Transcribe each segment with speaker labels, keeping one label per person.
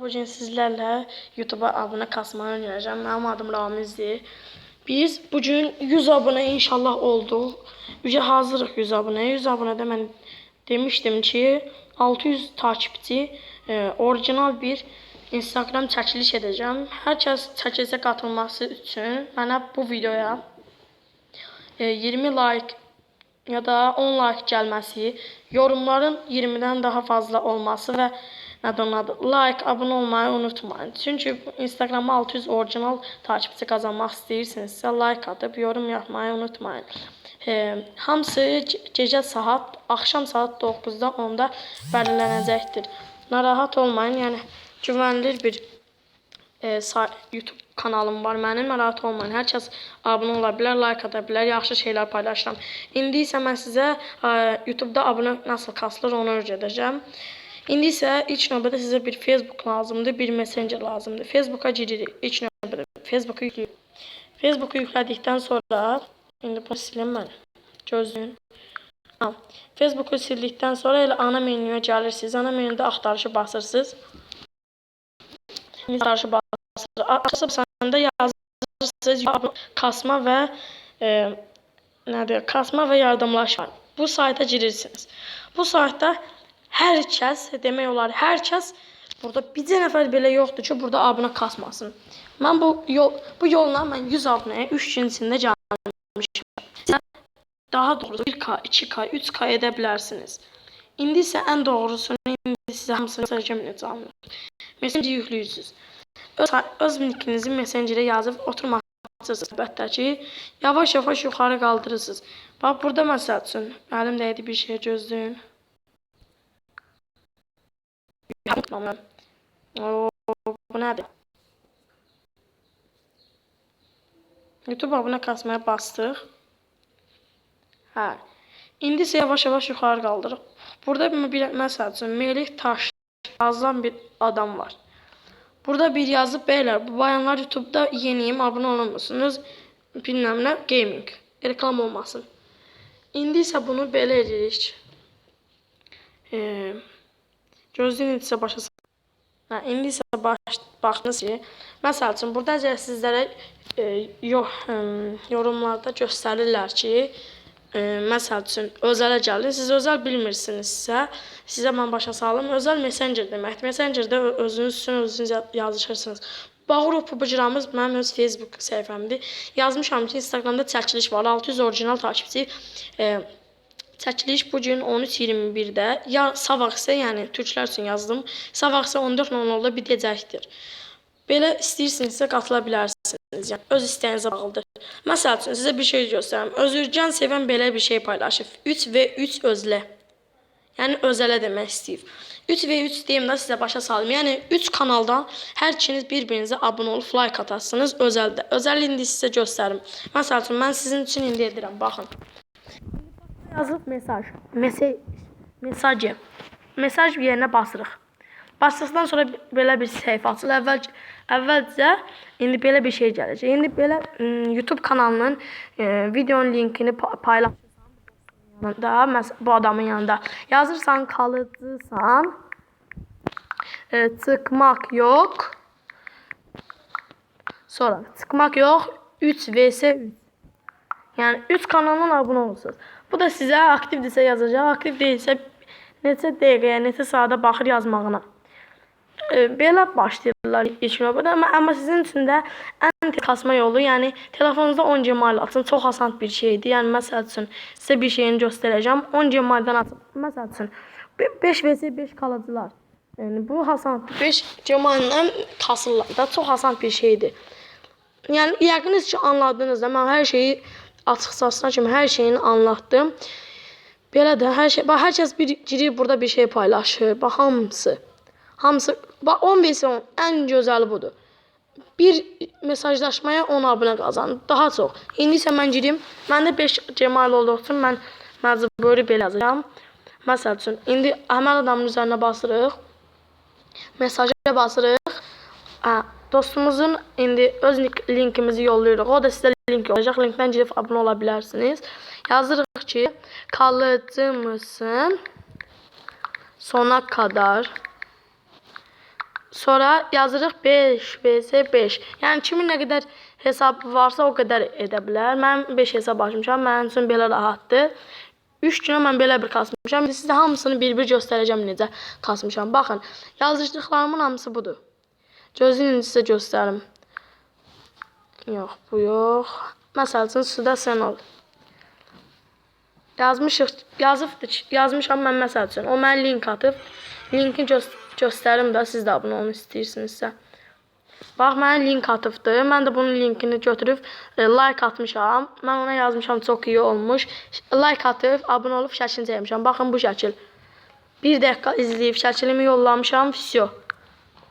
Speaker 1: Bugün sizlerle YouTube'a abone kasmayı önereceğim. Benim adım Ramiz'dir. Biz bugün 100 abone inşallah olduq. Ücə hazırıq 100 abunəyə. 100 abunədə mən demişdim ki, 600 takipçi e, orijinal bir Instagram çəkiliş edəcəm. Hər kəs çəkilişə qatılması üçün mənə bu videoya e, 20 like ya da 10 like gəlməsi, yorumların 20-dən daha fazla olması və adı, like, abunə olmayı unutmayın. Çünki Instagrama 600 orijinal takipçi qazanmaq istəyirsinizsə, like atıb yorum yazmayı unutmayın. E, hamısı ge- gecə saat, axşam saat 9-da 10-da bəlirlənəcəkdir. Narahat olmayın, yəni güvənilir bir e, YouTube kanalım var mənim. Narahat olmayın. Hər kəs abunə ola bilər, like ata bilər, yaxşı şeylər paylaşıram. İndi isə mən sizə e, YouTube-da abunə nasıl kasılır onu öyrədəcəm. İndi isə ilk növbədə sizə bir Facebook lazımdır, bir Messenger lazımdır. Facebooka giririk. İlk növbədə Facebooku yükləyirik. Facebooku yüklədikdən sonra indi bunu silim mən. Gözləyin. Ha, Facebooku sildikdən sonra elə ana menyuya gəlirsiniz. Ana menyuda axtarışı basırsınız. Axtarışı basırsınız. Axtarışı yazırsınız kasma və e, nədir? Kasma və yardımlaşma. Bu sayta girirsiniz. Bu saytda hər kəs, demək olar hər kəs burada bircə nəfər belə yoxdur ki, burada abunə kasmasın. Mən bu yol bu yolla mən 100 abunəyə 3 gün içində gəlmişəm. Daha doğrusu 1K, 2K, 3K edə bilərsiniz. İndi isə ən doğrusunu indi sizə hamısını söyləyəcəm. Messenger yüklüyürsüz. Öz, öz nickinizi Messengerə yazıb oturmalısınız əlbəttə ki, yavaş-yavaş yuxarı qaldırırsınız. Bax burada məsəl üçün mənim dəydi bir şey gözləyin. Tamam. Oo, bu nədir? YouTube abunə kasmaya bastıq. Hə. İndi isə yavaş-yavaş yuxarı qaldırıq. Burada bir məsəl üçün Melih Taş yazılan bir adam var. Burada bir yazıb beyler bu bayanlar YouTube'da yeniyim abone olunmusunuz. Bilmem ne gaming. Reklam olmasın. İndi isə bunu belə edirik. Ee, gözləyin isə başa Hə, indi isə baş, baxdınız ki, məsəl üçün burada əgər sizlərə e, yorumlarda göstərirlər ki, e, məsəl üçün özələ gəlir. Siz özəl bilmirsinizsə, sizə mən başa salım. Özəl Messenger deməkdir. Messengerdə özünüz üçün özünüz ya- yazışırsınız. Bağırov Pubucuramız mənim öz Facebook səhifəmdir. Yazmışam ki, Instagramda çəkiliş var. 600 orijinal takipçi. E, çəkiliş bu gün 13:21-də. Ya sabah isə, yəni türklər üçün yazdım. Sabah isə 14:00-da bitəcəkdir. Belə istəyirsinizsə qatıla bilərsiniz. Yəni öz istəyinizə bağlıdır. Məsəl üçün sizə bir şey göstərim. Özürcan sevən belə bir şey paylaşıb. 3 və 3 özlə. Yəni özələ demək istəyir. 3 və 3 deyim də sizə başa salım. Yəni 3 kanaldan hər ikiniz bir-birinizə abunə olub like atarsınız özəldə. Özəl indi sizə göstərim. Məsəl üçün mən sizin üçün indi edirəm. Baxın. Yazıb mesaj. Mesaj. Mesajı. Mesaj yerinə basırıq. Basdıqdan sonra belə bir səhifə açılır. Əvvəl əvvəlcə indi belə bir şey gələcək. İndi belə ım, YouTube kanalının e, videonun linkini pa- paylaşırsan məs bu adamın yanında. Yazırsan kalıcısan e, tıkmaq yox. Sonra tıkmaq yox 3 vs 3. Yəni 3 kanaldan abunə olursunuz. Bu da sizə aktivdirsə yazacaq, aktiv deyilsə neçə dəqiqəyə, neçə saata baxır yazmağına. E, belə başlayırlar ilk növbədə, amma, sizin üçün də ən kasma yolu, yəni telefonunuzda 10 Gmail açın, çox asan bir şeydir. Yəni məsəl üçün sizə bir şeyini göstərəcəm. 10 Gmaildən açın. Məsəl üçün 5 vs 5 kalıcılar. Yəni bu asan 5 Gmaildən kasırlar da çox asan bir şeydir. Yəni yəqiniz ki anladınız da mən hər şeyi açıq-saçına kimi hər şeyini anlattım. Belə də hər şey, bax hər kəs bir girir burada bir şey paylaşır. Bax hamısı. Hamısı bax 10 vs 10 ən gözəli budur. Bir mesajlaşmaya 10 abunə qazanır. Daha çox. İndi isə mən girim. Məndə 5 Gmail olduğu üçün mən məcburi belə yazacağam. Məsəl üçün indi həmin adamın üzərinə basırıq. Mesaja basırıq. Dostumuzun indi öz link- linkimizi yollayırıq. O da sizə link olacaq. Linkdən girib abunə ola bilərsiniz. Yazırıq ki, kalıcı? Sona kadar Sonra yazırıq 5 vs 5. Yəni kimin nə qədər hesabı varsa o qədər edə bilər. Mən 5 hesab açmışam. Mənim üçün belə rahatdır. 3 günə mən belə bir kasmışam. İndi sizə hamısını bir-bir göstərəcəm necə kasmışam. Baxın, yazışdıqlarımın hamısı budur. Gözün indi sizə göstərim. Yox, bu yox. Məsəl suda sən ol. Yazmışıq, yazıbdı, ki- yazmışam mən məsəl üçün. O mən link atıb, linki gö göstərim də siz də abunə olun istəyirsinizsə. Bax, mənə link atıbdı. Mən də bunun linkini götürüb e, like atmışam. Mən ona yazmışam çox iyi olmuş. Like atıb, abunə olub şəklini çəkmişəm. Baxın bu şəkil. 1 dəqiqə izləyib şəklimi yollamışam, vsyo.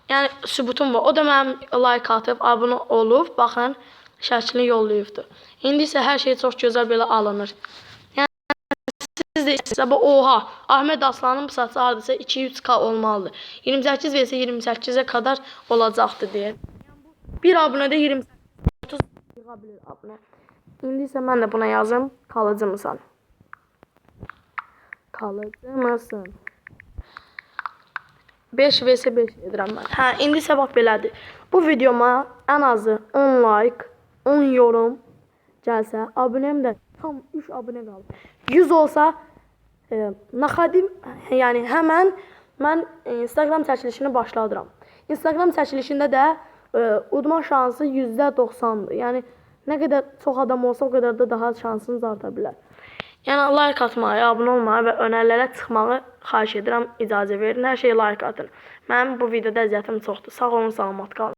Speaker 1: Yəni sübutum var. O da mənim like atıb, abunə olub, baxın, şəklini yollayıbdı. İndi isə hər şey çox gözəl belə alınır. Siz də istəsə, bu oha, Ahmet Aslanın bu saçı hardasa 2-3k olmalıdır. 28 vs 28-ə qədər olacaqdı deyə. Bir abunədə 28 30 yığa bilir abunə. İndi isə mən də buna yazım, kalıcı mısan? Kalıcı mısın? 5 vs 5 edirəm mən. Hə, indi isə bax belədir. Bu videoma ən azı 10 like, 10 yorum gəlsə, abunəm də tam 3 abunə qalıb. 100 olsa e, naxadim, yəni həmən mən Instagram çəkilişini başladıram. Instagram çəkilişində də e, udma şansı %90-dır. Yəni nə qədər çox adam olsa, o qədər də daha şansınız arta bilər. Yəni like atmağı, abunə olmağı və önərilərə çıxmağı xahiş edirəm, icazə verin. Hər şeyə like atın. Mənim bu videoda əziyyətim çoxdur. Sağ olun, salamat qalın.